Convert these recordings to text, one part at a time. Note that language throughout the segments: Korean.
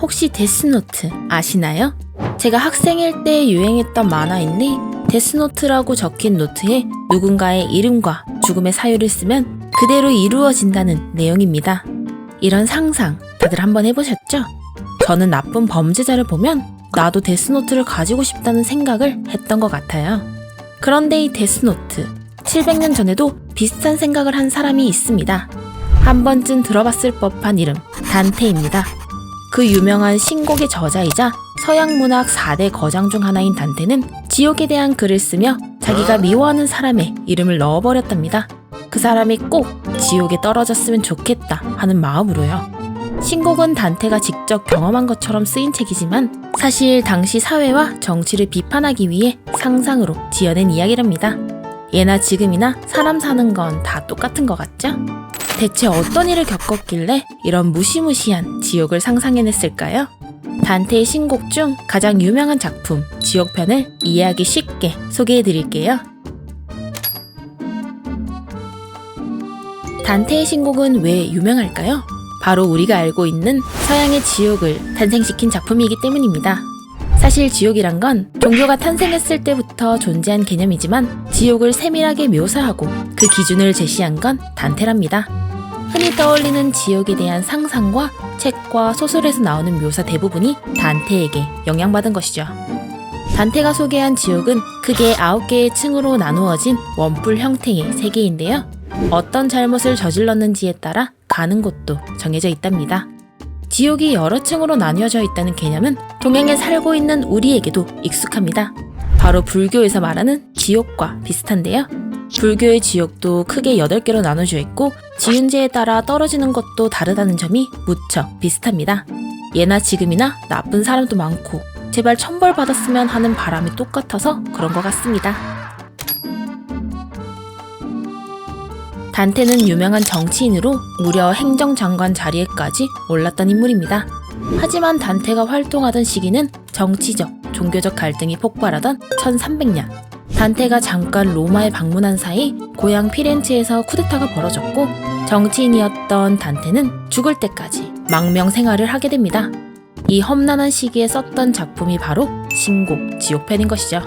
혹시 데스노트 아시나요? 제가 학생일 때 유행했던 만화인데 데스노트라고 적힌 노트에 누군가의 이름과 죽음의 사유를 쓰면 그대로 이루어진다는 내용입니다. 이런 상상 다들 한번 해보셨죠? 저는 나쁜 범죄자를 보면 나도 데스노트를 가지고 싶다는 생각을 했던 것 같아요. 그런데 이 데스노트 700년 전에도 비슷한 생각을 한 사람이 있습니다. 한 번쯤 들어봤을 법한 이름 단테입니다. 그 유명한 신곡의 저자이자 서양 문학 4대 거장 중 하나인 단테는 지옥에 대한 글을 쓰며 자기가 미워하는 사람의 이름을 넣어버렸답니다. 그 사람이 꼭 지옥에 떨어졌으면 좋겠다 하는 마음으로요. 신곡은 단테가 직접 경험한 것처럼 쓰인 책이지만 사실 당시 사회와 정치를 비판하기 위해 상상으로 지어낸 이야기랍니다. 예나 지금이나 사람 사는 건 다 똑같은 것 같죠? 대체 어떤 일을 겪었길래 이런 무시무시한 지옥을 상상해냈을까요? 단테의 신곡 중 가장 유명한 작품 지옥편을 이해하기 쉽게 소개해드릴게요. 단테의 신곡은 왜 유명할까요? 바로 우리가 알고 있는 서양의 지옥을 탄생시킨 작품이기 때문입니다. 사실 지옥이란 건 종교가 탄생했을 때부터 존재한 개념이지만 지옥을 세밀하게 묘사하고 그 기준을 제시한 건 단테랍니다. 흔히 떠올리는 지옥에 대한 상상과 책과 소설에서 나오는 묘사 대부분이 단테에게 영향받은 것이죠. 단테가 소개한 지옥은 크게 9개의 층으로 나누어진 원뿔 형태의 세계인데요. 어떤 잘못을 저질렀는지에 따라 가는 곳도 정해져 있답니다. 지옥이 여러 층으로 나뉘어져 있다는 개념은 동양에 살고 있는 우리에게도 익숙합니다. 바로 불교에서 말하는 지옥과 비슷한데요. 불교의 지옥도 크게 8개로 나눠져 있고 지은제에 따라 떨어지는 것도 다르다는 점이 무척 비슷합니다. 예나 지금이나 나쁜 사람도 많고 제발 천벌 받았으면 하는 바람이 똑같아서 그런 것 같습니다. 단테는 유명한 정치인으로 무려 행정장관 자리에까지 올랐던 인물입니다. 하지만 단테가 활동하던 시기는 정치적, 종교적 갈등이 폭발하던 1300년. 단테가 잠깐 로마에 방문한 사이 고향 피렌체에서 쿠데타가 벌어졌고 정치인이었던 단테는 죽을 때까지 망명 생활을 하게 됩니다. 이 험난한 시기에 썼던 작품이 바로 신곡 지옥편인 것이죠.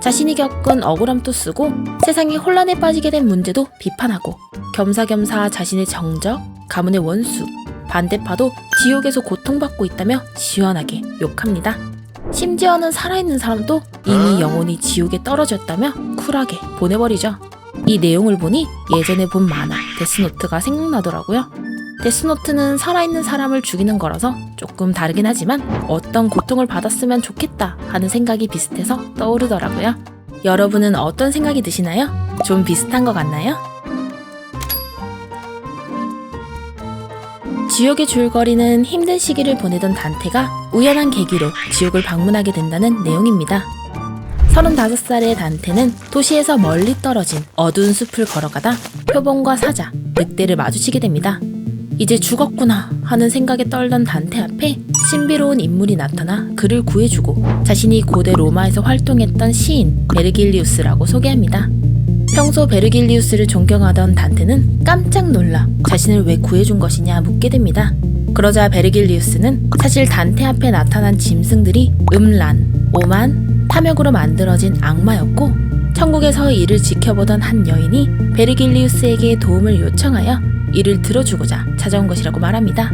자신이 겪은 억울함도 쓰고 세상이 혼란에 빠지게 된 문제도 비판하고 겸사겸사 자신의 정적, 가문의 원수, 반대파도 지옥에서 고통받고 있다며 시원하게 욕합니다. 심지어는 살아있는 사람도 이미 영혼이 지옥에 떨어졌다며 쿨하게 보내버리죠. 이 내용을 보니 예전에 본 만화 데스노트가 생각나더라고요. 데스노트는 살아있는 사람을 죽이는 거라서 조금 다르긴 하지만 어떤 고통을 받았으면 좋겠다 하는 생각이 비슷해서 떠오르더라고요. 여러분은 어떤 생각이 드시나요? 좀 비슷한 것 같나요? 지옥의 줄거리는 힘든 시기를 보내던 단테가 우연한 계기로 지옥을 방문하게 된다는 내용입니다. 35살의 단테는 도시에서 멀리 떨어진 어두운 숲을 걸어가다 표범과 사자, 늑대를 마주치게 됩니다. 이제 죽었구나 하는 생각에 떨던 단테 앞에 신비로운 인물이 나타나 그를 구해주고 자신이 고대 로마에서 활동했던 시인 베르길리우스라고 소개합니다. 평소 베르길리우스를 존경하던 단테는 깜짝 놀라 자신을 왜 구해준 것이냐 묻게 됩니다. 그러자 베르길리우스는 사실 단테 앞에 나타난 짐승들이 음란, 오만, 탐욕으로 만들어진 악마였고 천국에서 이를 지켜보던 한 여인이 베르길리우스에게 도움을 요청하여 이를 들어주고자 찾아온 것이라고 말합니다.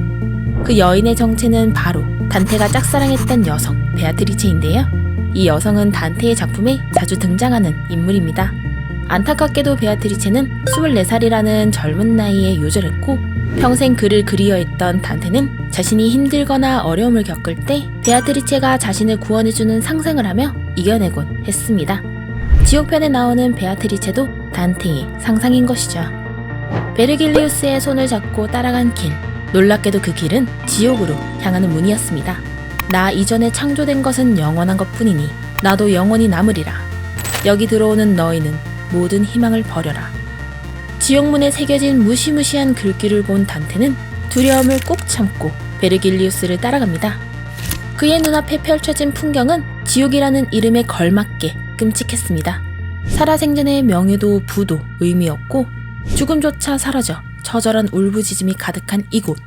그 여인의 정체는 바로 단테가 짝사랑했던 여성 베아트리체인데요. 이 여성은 단테의 작품에 자주 등장하는 인물입니다. 안타깝게도 베아트리체는 24살이라는 젊은 나이에 요절했고 평생 그를 그리워했던 단테는 자신이 힘들거나 어려움을 겪을 때 베아트리체가 자신을 구원해주는 상상을 하며 이겨내곤 했습니다. 지옥편에 나오는 베아트리체도 단테의 상상인 것이죠. 베르길리우스의 손을 잡고 따라간 길. 놀랍게도 그 길은 지옥으로 향하는 문이었습니다. 나 이전에 창조된 것은 영원한 것 뿐이니 나도 영원히 남으리라. 여기 들어오는 너희는 모든 희망을 버려라. 지옥문에 새겨진 무시무시한 글귀를 본 단테는 두려움을 꼭 참고 베르길리우스를 따라갑니다. 그의 눈앞에 펼쳐진 풍경은 지옥이라는 이름에 걸맞게 끔찍했습니다. 살아생전의 명예도 부도 의미 없고 죽음조차 사라져 처절한 울부짖음이 가득한 이곳.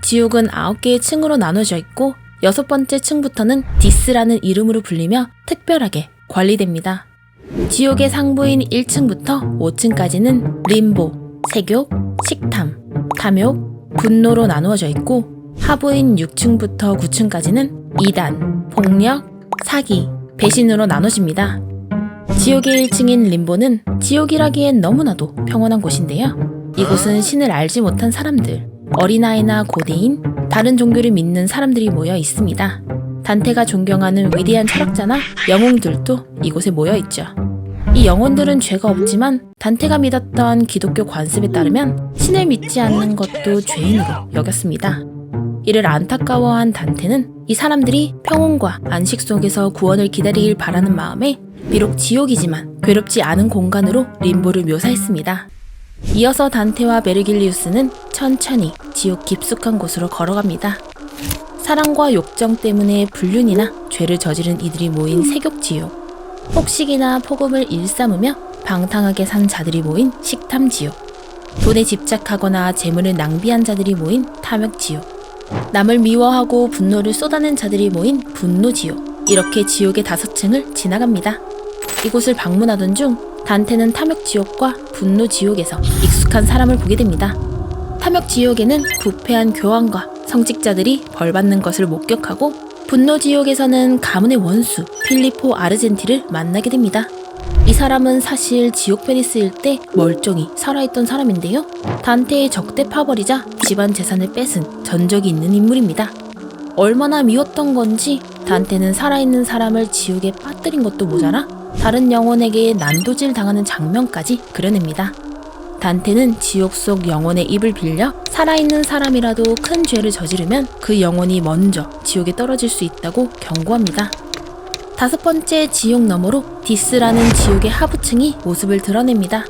지옥은 9개의 층으로 나눠져 있고 여섯 번째 층부터는 디스라는 이름으로 불리며 특별하게 관리됩니다. 지옥의 상부인 1층부터 5층까지는 림보, 세욕, 식탐, 탐욕, 분노로 나누어져 있고 하부인 6층부터 9층까지는 이단, 폭력, 사기, 배신으로 나눠집니다. 지옥의 1층인 림보는 지옥이라기엔 너무나도 평온한 곳인데요. 이곳은 신을 알지 못한 사람들, 어린아이나 고대인, 다른 종교를 믿는 사람들이 모여 있습니다. 단테가 존경하는 위대한 철학자나 영웅들도 이곳에 모여 있죠. 이 영혼들은 죄가 없지만 단테가 믿었던 기독교 관습에 따르면 신을 믿지 않는 것도 죄인으로 여겼습니다. 이를 안타까워한 단테는 이 사람들이 평온과 안식 속에서 구원을 기다리길 바라는 마음에 비록 지옥이지만 괴롭지 않은 공간으로 림보를 묘사했습니다. 이어서 단테와 베르길리우스는 천천히 지옥 깊숙한 곳으로 걸어갑니다. 사랑과 욕정 때문에 불륜이나 죄를 저지른 이들이 모인 세욕지옥, 폭식이나 폭음을 일삼으며 방탕하게 산 자들이 모인 식탐지옥, 돈에 집착하거나 재물을 낭비한 자들이 모인 탐욕지옥, 남을 미워하고 분노를 쏟아낸 자들이 모인 분노지옥, 이렇게 지옥의 다섯 층을 지나갑니다. 이곳을 방문하던 중 단테는 탐욕지옥과 분노지옥에서 익숙한 사람을 보게 됩니다. 탐욕지옥에는 부패한 교황과 성직자들이 벌받는 것을 목격하고 분노 지옥에서는 가문의 원수 필리포 아르젠티를 만나게 됩니다. 이 사람은 사실 지옥 페리스일 때 멀쩡히 살아있던 사람인데요. 단테의 적대 파벌이자 집안 재산을 뺏은 전적이 있는 인물입니다. 얼마나 미웠던 건지 단테는 살아있는 사람을 지옥에 빠뜨린 것도 모자라 다른 영혼에게 난도질 당하는 장면까지 그려냅니다. 단테는 지옥 속 영혼의 입을 빌려 살아있는 사람이라도 큰 죄를 저지르면 그 영혼이 먼저 지옥에 떨어질 수 있다고 경고합니다. 다섯 번째 지옥 너머로 디스라는 지옥의 하부층이 모습을 드러냅니다.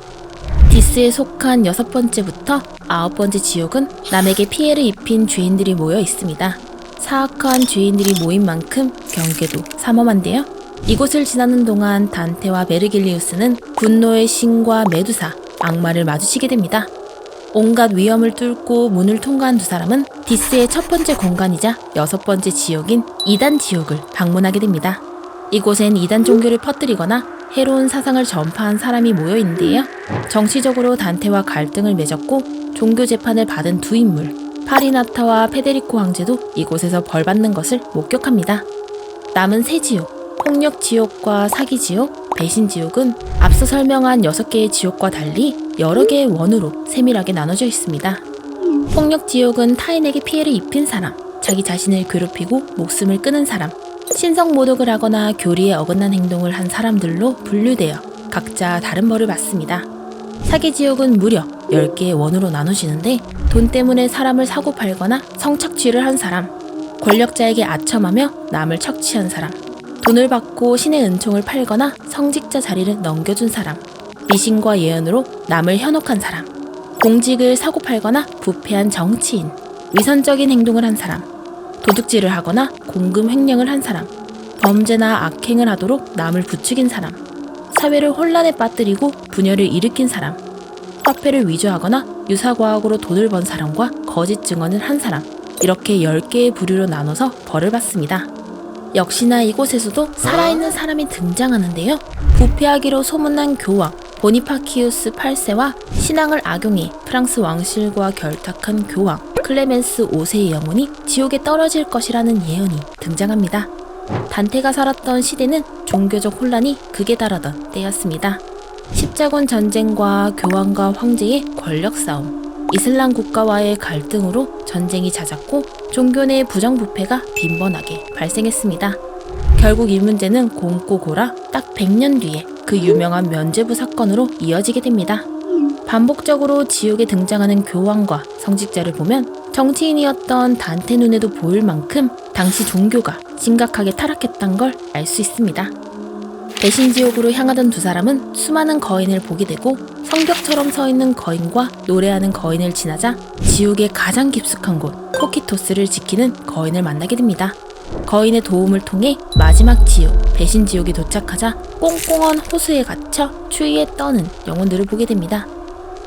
디스에 속한 여섯 번째부터 아홉 번째 지옥은 남에게 피해를 입힌 죄인들이 모여 있습니다. 사악한 죄인들이 모인 만큼 경계도 삼엄한데요. 이곳을 지나는 동안 단테와 베르길리우스는 분노의 신과 메두사, 악마를 마주치게 됩니다. 온갖 위험을 뚫고 문을 통과한 두 사람은 디스의 첫 번째 공간이자 여섯 번째 지옥인 이단 지옥을 방문하게 됩니다. 이곳엔 이단 종교를 퍼뜨리거나 해로운 사상을 전파한 사람이 모여 있는데요. 정치적으로 단테와 갈등을 맺었고 종교 재판을 받은 두 인물, 파리나타와 페데리코 황제도 이곳에서 벌 받는 것을 목격합니다. 남은 세 지옥, 폭력 지옥과 사기 지옥, 배신 지옥은 앞서 설명한 6개의 지옥과 달리 여러 개의 원으로 세밀하게 나눠져 있습니다. 폭력 지옥은 타인에게 피해를 입힌 사람, 자기 자신을 괴롭히고 목숨을 끊은 사람, 신성 모독을 하거나 교리에 어긋난 행동을 한 사람들로 분류되어 각자 다른 벌을 받습니다. 사기 지옥은 무려 10개의 원으로 나눠지는데 돈 때문에 사람을 사고 팔거나 성착취를 한 사람, 권력자에게 아첨하며 남을 척취한 사람, 돈을 받고 신의 은총을 팔거나 성직자 자리를 넘겨준 사람, 미신과 예언으로 남을 현혹한 사람, 공직을 사고 팔거나 부패한 정치인, 위선적인 행동을 한 사람, 도둑질을 하거나 공금 횡령을 한 사람, 범죄나 악행을 하도록 남을 부추긴 사람, 사회를 혼란에 빠뜨리고 분열을 일으킨 사람, 화폐를 위조하거나 유사과학으로 돈을 번 사람과 거짓 증언을 한 사람, 이렇게 10개의 부류로 나눠서 벌을 받습니다. 역시나 이곳에서도 살아있는 사람이 등장하는데요. 부패하기로 소문난 교황 보니파키우스 8세와 신앙을 악용해 프랑스 왕실과 결탁한 교황 클레멘스 5세의 영혼이 지옥에 떨어질 것이라는 예언이 등장합니다. 단테가 살았던 시대는 종교적 혼란이 극에 달하던 때였습니다. 십자군 전쟁과 교황과 황제의 권력 싸움, 이슬람 국가와의 갈등으로 전쟁이 잦았고 종교 내 부정부패가 빈번하게 발생했습니다. 결국 이 문제는 곰고 고라 딱 100년 뒤에 그 유명한 면죄부 사건으로 이어지게 됩니다. 반복적으로 지옥에 등장하는 교황과 성직자를 보면 정치인이었던 단테 눈에도 보일 만큼 당시 종교가 심각하게 타락했던 걸알 수 있습니다. 배신 지옥으로 향하던 두 사람은 수많은 거인을 보게 되고 성벽처럼 서 있는 거인과 노래하는 거인을 지나자 지옥의 가장 깊숙한 곳 코키토스를 지키는 거인을 만나게 됩니다. 거인의 도움을 통해 마지막 지옥 배신 지옥에 도착하자 꽁꽁한 호수에 갇혀 추위에 떠는 영혼들을 보게 됩니다.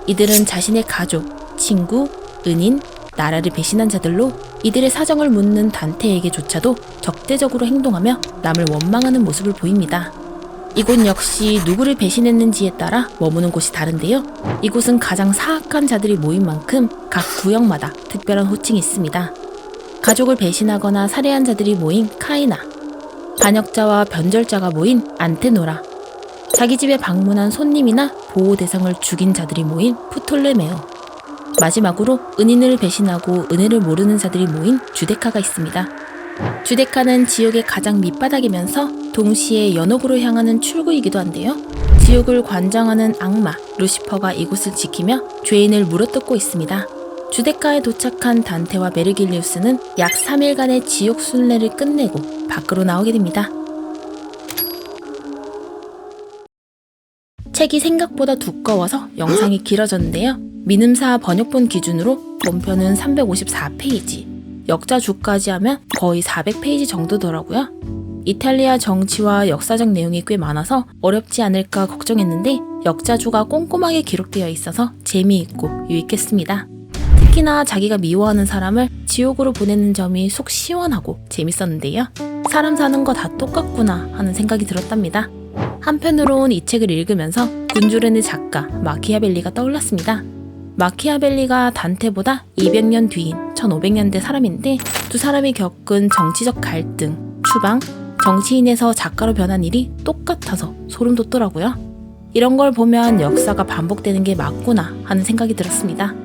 이들은 자신의 가족, 친구, 은인, 나라를 배신한 자들로 이들의 사정을 묻는 단테에게조차도 적대적으로 행동하며 남을 원망하는 모습을 보입니다. 이곳 역시 누구를 배신했는지에 따라 머무는 곳이 다른데요. 이곳은 가장 사악한 자들이 모인 만큼 각 구역마다 특별한 호칭이 있습니다. 가족을 배신하거나 살해한 자들이 모인 카이나, 반역자와 변절자가 모인 안테노라, 자기 집에 방문한 손님이나 보호 대상을 죽인 자들이 모인 푸톨레메오, 마지막으로 은인을 배신하고 은혜를 모르는 자들이 모인 주데카가 있습니다. 주데카는 지옥의 가장 밑바닥이면서 동시에 연옥으로 향하는 출구이기도 한데요. 지옥을 관장하는 악마 루시퍼가 이곳을 지키며 죄인을 물어뜯고 있습니다. 주데카에 도착한 단테와 메르길리우스는 약 3일간의 지옥 순례를 끝내고 밖으로 나오게 됩니다. 책이 생각보다 두꺼워서 영상이 길어졌는데요. 민음사 번역본 기준으로 본편은 354페이지, 역자주까지 하면 거의 400페이지 정도더라고요. 이탈리아 정치와 역사적 내용이 꽤 많아서 어렵지 않을까 걱정했는데 역자주가 꼼꼼하게 기록되어 있어서 재미있고 유익했습니다. 특히나 자기가 미워하는 사람을 지옥으로 보내는 점이 속 시원하고 재밌었는데요. 사람 사는 거 다 똑같구나 하는 생각이 들었답니다. 한편으론 이 책을 읽으면서 군주렌의 작가 마키아벨리가 떠올랐습니다. 마키아벨리가 단테보다 200년 뒤인 1500년대 사람인데 두 사람이 겪은 정치적 갈등, 추방, 정치인에서 작가로 변한 일이 똑같아서 소름 돋더라고요. 이런 걸 보면 역사가 반복되는 게 맞구나 하는 생각이 들었습니다.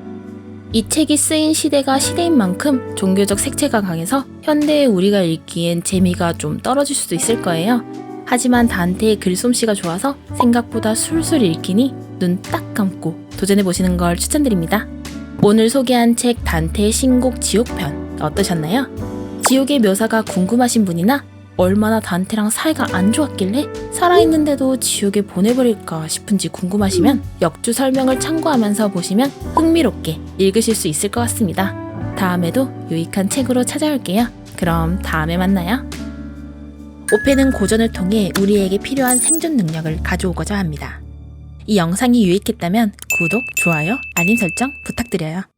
이 책이 쓰인 시대가 시대인 만큼 종교적 색채가 강해서 현대의 우리가 읽기엔 재미가 좀 떨어질 수도 있을 거예요. 하지만 단테의 글솜씨가 좋아서 생각보다 술술 읽히니 눈 딱 감고 도전해 보시는 걸 추천드립니다. 오늘 소개한 책 단테의 신곡 지옥편 어떠셨나요? 지옥의 묘사가 궁금하신 분이나 얼마나 단테랑 사이가 안 좋았길래 살아있는데도 지옥에 보내버릴까 싶은지 궁금하시면 역주 설명을 참고하면서 보시면 흥미롭게 읽으실 수 있을 것 같습니다. 다음에도 유익한 책으로 찾아올게요. 그럼 다음에 만나요. 오페는 고전을 통해 우리에게 필요한 생존 능력을 가져오고자 합니다. 이 영상이 유익했다면 구독, 좋아요, 알림 설정 부탁드려요.